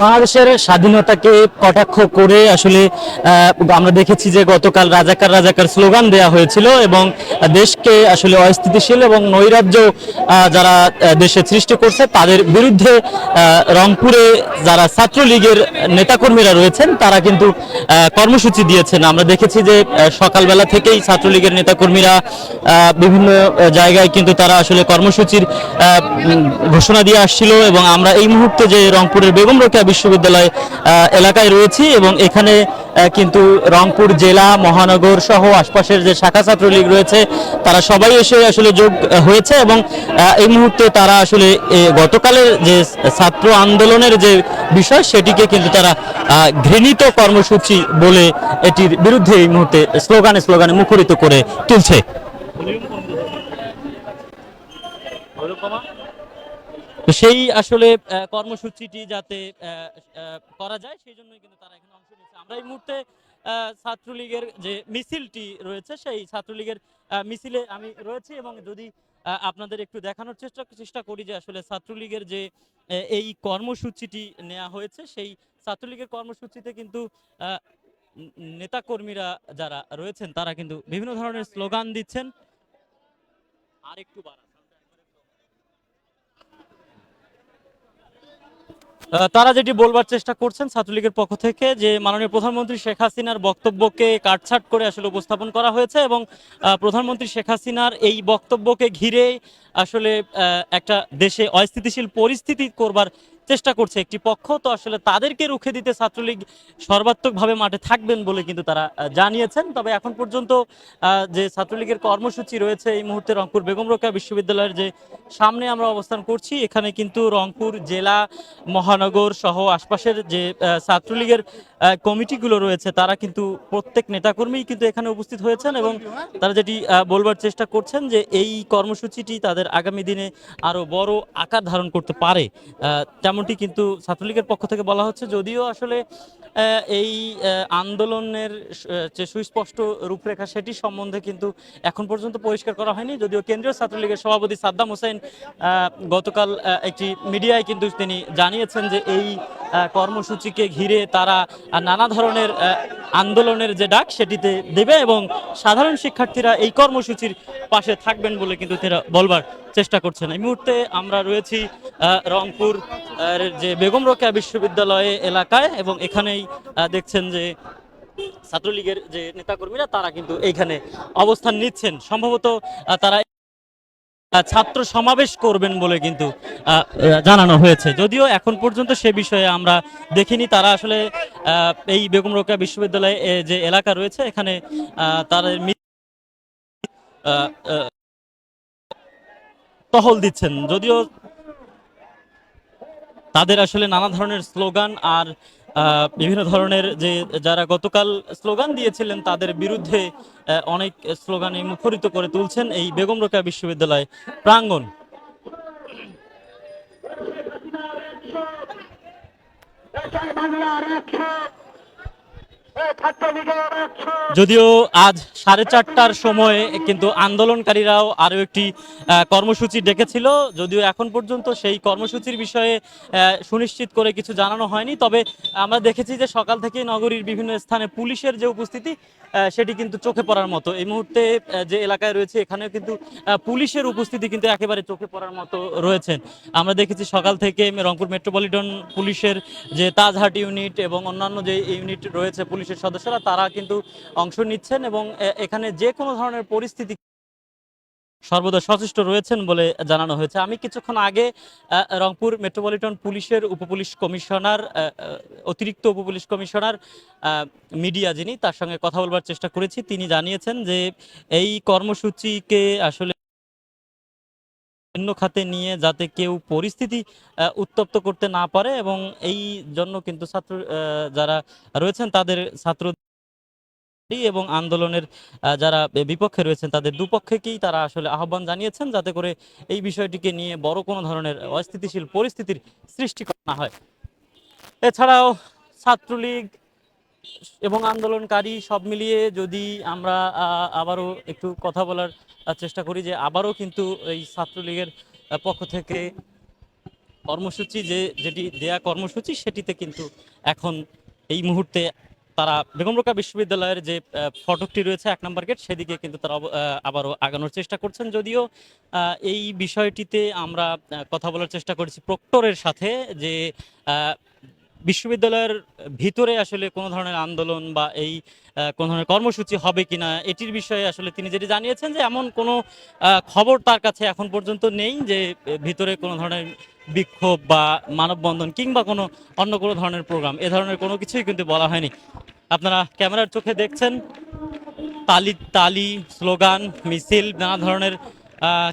বাংলাদেশের স্বাধীনতাকে কটাক্ষ করে আসলে আমরা দেখেছি যে গতকাল রাজাকার রাজাকার স্লোগান দেয়া হয়েছিল এবং দেশকে আসলে অস্থিতিশীল এবং নৈরাজ্য যারা দেশে সৃষ্টি করছে তাদের বিরুদ্ধে রংপুরে যারা ছাত্রলীগের নেতাকর্মীরা রয়েছেন তারা কিন্তু কর্মসূচি দিয়েছেন। আমরা দেখেছি যে সকালবেলা থেকেই ছাত্রলীগের নেতাকর্মীরা বিভিন্ন জায়গায় কিন্তু তারা আসলে কর্মসূচির ঘোষণা দিয়ে আসছিল এবং আমরা এই মুহূর্তে যে রংপুরের বেগম রোকেয়া বিশ্ববিদ্যালয় এলাকায় রয়েছি এবং এখানে কিন্তু রংপুর জেলা, মহানগর সহ আশপাশের যে শাখা ছাত্রলীগ রয়েছে, তারা সবাই এসে আসলে যোগ হয়েছে এবং এই মুহূর্তে তারা আসলে গতকালের যে ছাত্র আন্দোলনের যে বিষয়, সেটিকে কিন্তু তারা ঘৃণিত কর্মসূচি বলে এটির বিরুদ্ধে এই মুহূর্তে স্লোগানে স্লোগানে মুখরিত করে তুলছে। সেই আসলে কর্মসূচিটি যাতে করা যায়, সেই জন্যই কিন্তু তারা এখানে অংশ নিচ্ছে আমরা এই মুহূর্তে ছাত্রলীগের যে মিছিলটি রয়েছে, সেই ছাত্রলীগের মিছিলে আমি রয়েছি এবং যদি আপনাদের একটু দেখানোর চেষ্টা চেষ্টা করি যে আসলে ছাত্রলীগের যে এই কর্মসূচিটি নেওয়া হয়েছে, সেই ছাত্রলীগের কর্মসূচিতে কিন্তু নেতাকর্মীরা যারা রয়েছেন, তারা কিন্তু বিভিন্ন ধরনের স্লোগান দিচ্ছেন। আর একটু বাড়ান। তারা যেটি বলবার চেষ্টা করছেন ছাত্রলীগের পক্ষ থেকে যে মাননীয় প্রধানমন্ত্রী শেখ হাসিনার বক্তব্যকে কাটছাট করে আসলে উপস্থাপন করা হয়েছে এবং প্রধানমন্ত্রী শেখ হাসিনার এই বক্তব্যকে ঘিরে আসলে একটা দেশে অস্থিতিশীল পরিস্থিতি করবার চেষ্টা করছে একটি পক্ষ, তো আসলে তাদেরকে রুখে দিতে ছাত্রলীগ সর্বাত্মকভাবে মাঠে থাকবেন বলে কিন্তু তারা জানিয়েছেন। তবে এখন পর্যন্ত যে ছাত্রলীগের কর্মসূচি রয়েছে এই মুহূর্তে রংপুর বেগম রোকেয়া বিশ্ববিদ্যালয়ের যে সামনে আমরা অবস্থান করছি, এখানে কিন্তু রংপুর জেলা মহানগর সহ আশপাশের যে ছাত্রলীগের কমিটিগুলো রয়েছে, তারা কিন্তু প্রত্যেক নেতাকর্মী কিন্তু এখানে উপস্থিত হয়েছেন এবং তারা যেটি বলবার চেষ্টা করছেন যে এই কর্মসূচিটি তাদের আগামী দিনে আরও বড় আকার ধারণ করতে পারে। আহ, তেমনটি কিন্তু ছাত্রলীগের পক্ষ থেকে বলা হচ্ছে যদিও আসলে এই আন্দোলনের যে সুস্পষ্ট রূপরেখা সেটি সম্বন্ধে কিন্তু এখন পর্যন্ত পরিষ্কার করা হয়নি। যদিও কেন্দ্রীয় ছাত্রলীগের সভাপতি সাদ্দাম হোসেন গতকাল একটি মিডিয়ায় কিন্তু তিনি জানিয়েছেন যে এই কর্মসূচিকে ঘিরে তারা নানা ধরনের আন্দোলনের যে ডাক সেটিতে দেবে এবং সাধারণ শিক্ষার্থীরা এই কর্মসূচির পাশে থাকবেন বলে কিন্তু তারা বলবার চেষ্টা করছেন। এই মুহূর্তে আমরা রয়েছি রংপুর যে বেগম রোকেয়া বিশ্ববিদ্যালয়ে এলাকায় এবং এখানেই দেখছেন যে ছাত্রলীগের যে নেতাকর্মীরা তারা কিন্তু এইখানে অবস্থান নিচ্ছেন। সম্ভবত তারা ছাত্র সমাবেশ করবেন বলে কিন্তু জানানো হয়েছে। যদিও এখন পর্যন্ত সে বিষয়ে আমরা দেখিনি। তারা আসলে এই বেগম রোকেয়া বিশ্ববিদ্যালয়ে যে এলাকা রয়েছে, এখানে তাদের টহল দিচ্ছেন। যদিও তাদের আসলে নানা ধরনের স্লোগান আর বিভিন্ন ধরনের যে যারা গতকাল স্লোগান দিয়েছিলেন তাদের বিরুদ্ধে অনেক স্লোগানে মুখরিত করে তুলছেন এই বেগম রোকেয়া বিশ্ববিদ্যালয় প্রাঙ্গণ। যদিও আজ সাড়ে চারটার সময় কিন্তু আন্দোলনকারীরাও আরও একটি কর্মসূচি ডেকেছিল। যদিও এখন পর্যন্ত সেই কর্মসূচির বিষয়ে সুনিশ্চিত করে কিছু জানানো হয়নি। তবে আমরা দেখেছি যে সকাল থেকে নগরীর বিভিন্ন স্থানে পুলিশের যে উপস্থিতি সেটি কিন্তু চোখে পড়ার মতো। এই মুহূর্তে যে এলাকায় রয়েছে, এখানেও কিন্তু পুলিশের উপস্থিতি কিন্তু একেবারে চোখে পড়ার মতো রয়েছেন আমরা দেখেছি সকাল থেকে রংপুর মেট্রোপলিটন পুলিশের যে তাজহাট ইউনিট এবং অন্যান্য যে ইউনিট রয়েছে পুলিশের সদস্যরা, তারা কিন্তু অংশ নিচ্ছেন এবং এখানে যে কোনো ধরনের পরিস্থিতি সর্বদা সচেষ্ট রয়েছেন বলে জানানো হয়েছে। আমি কিছুক্ষণ আগে রংপুর মেট্রোপলিটন পুলিশের উপপুলিশ কমিশনার অতিরিক্ত উপপুলিশ কমিশনার মিডিয়া যিনি, তার সঙ্গে কথা বলবার চেষ্টা করেছি। তিনি জানিয়েছেন যে, এই কর্মসূচিকে আসলে অন্য খাতে নিয়ে যাতে কেউ পরিস্থিতি উত্তপ্ত করতে না পারে এবং এই জন্য কিন্তু ছাত্র যারা রয়েছেন তাদের ছাত্র এবং আন্দোলনের যারা বিপক্ষে রয়েছেন তাদের দুপক্ষেকেই তারা আসলে আহ্বান জানিয়েছেন যাতে করে এই বিষয়টিকে নিয়ে বড় কোনো ধরনের অস্থিতিশীল পরিস্থিতির সৃষ্টি করা না হয়। এছাড়াও ছাত্রলীগ এবং আন্দোলনকারী সব মিলিয়ে যদি আমরা আবারও একটু কথা বলার চেষ্টা করি যে আবারও কিন্তু এই ছাত্রলীগের পক্ষ থেকে কর্মসূচি যে, যেটি দেয়া কর্মসূচি সেটিতে কিন্তু এখন এই মুহূর্তে তারা বেগম রোকা বিশ্ববিদ্যালয়ের যে ফটকটি রয়েছে এক নম্বর গেট, সেদিকে কিন্তু তারা আবারও আগানোর চেষ্টা করছেন। যদিও এই বিষয়টিতে আমরা কথা বলার চেষ্টা করেছি প্রক্টরের সাথে যে বিশ্ববিদ্যালয়ের ভিতরে আসলে কোনো ধরনের আন্দোলন বা এই কোনো ধরনের কর্মসূচি হবে কি না এটির বিষয়ে আসলে তিনি যেটি জানিয়েছেন যে এমন কোনো খবর তার কাছে এখন পর্যন্ত নেই যে ভিতরে কোনো ধরনের বিক্ষোভ বা মানববন্ধন কিংবা কোনো অন্য কোনো ধরনের প্রোগ্রাম, এ ধরনের কোনো কিছুই কিন্তু বলা হয়নি। আপনারা ক্যামেরার চোখে দেখছেন, তালি তালি, স্লোগান, মিছিল, নানা ধরনের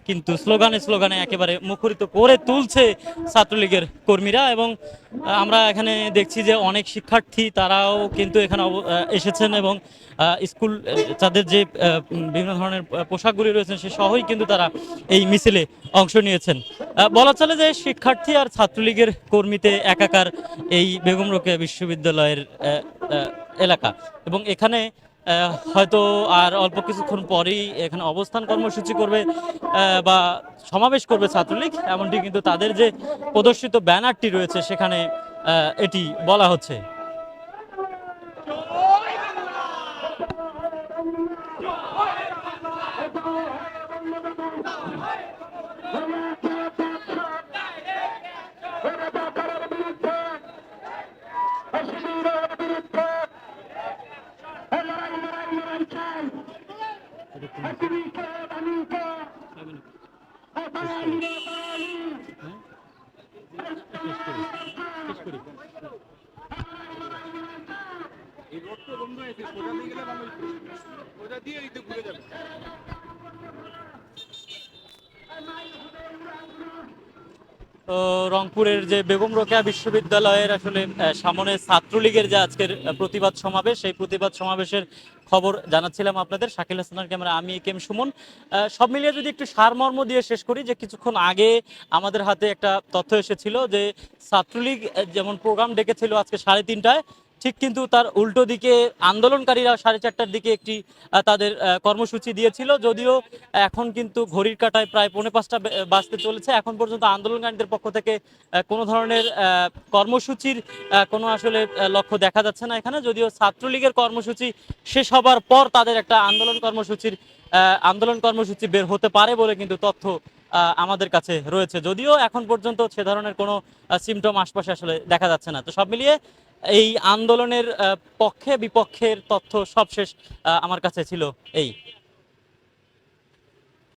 কিন্তু স্লোগানে স্লোগানে একেবারে মুখরিত করে তুলছে ছাত্রলীগের কর্মীরা এবং আমরা এখানে দেখছি যে অনেক শিক্ষার্থী তারাও কিন্তু এখানে এসেছেন এবং স্কুল তাদের যে বিভিন্ন ধরনের পোশাকগুলি রয়েছে সে সহই কিন্তু তারা এই মিছিলে অংশ নিয়েছেন। বলা চলে যে শিক্ষার্থী আর ছাত্রলীগের কর্মীতে একাকার এই বেগম রোকেয়া বিশ্ববিদ্যালয়ের এলাকা এবং এখানে হয়তো আর অল্প কিছুক্ষণ পরেই এখানে অবস্থান কর্মসূচি করবে বা সমাবেশ করবে ছাত্রলীগ। এমনটি কিন্তু তাদের যে প্রদর্শিত ব্যানারটি রয়েছে সেখানে এটি বলা হচ্ছে। এই সোজা দিয়ে গেলে সোজা তো ঘুরে যাবে। রংপুরের যে বেগম রোকেয়া বিশ্ববিদ্যালয়ের আসলে সামনে ছাত্রলীগের যে আজকের প্রতিবাদ সমাবেশ, সেই প্রতিবাদ সমাবেশের খবর জানাচ্ছিলাম আপনাদের। শাকিল হাসানের ক্যামেরা, আমি কেম সুমন। সব মিলিয়ে যদি একটু সারমর্ম দিয়ে শেষ করি, যে কিছুক্ষণ আগে আমাদের হাতে একটা তথ্য এসেছিল যে, ছাত্রলীগ যেমন প্রোগ্রাম ডেকেছিল আজকে সাড়ে তিনটায় ঠিক কিন্তু তার উল্টো দিকে আন্দোলনকারীরা সাড়ে চারটার দিকে একটি তাদের কর্মসূচি দিয়েছিল। যদিও এখন কিন্তু ঘড়ির কাটায় প্রায় পৌনে পাঁচটা বাজতে চলেছে। এখন পর্যন্ত আন্দোলনকারীদের পক্ষ থেকে কোনো ধরনের কর্মসূচির কোনো আসলে লক্ষ্য দেখা যাচ্ছে না এখানে। যদিও ছাত্রলীগের কর্মসূচি শেষ হবার পর তাদের একটা আন্দোলন কর্মসূচির আন্দোলন কর্মসূচি বের হতে পারে বলে কিন্তু তথ্য আমাদের কাছে রয়েছে। যদিও এখন পর্যন্ত সে ধরনের কোনো সিমটম আশপাশে আসলে দেখা যাচ্ছে না। তো সব মিলিয়ে এই আন্দোলনের পক্ষে বিপক্ষের তথ্য সবশেষ আমার কাছে ছিল এই।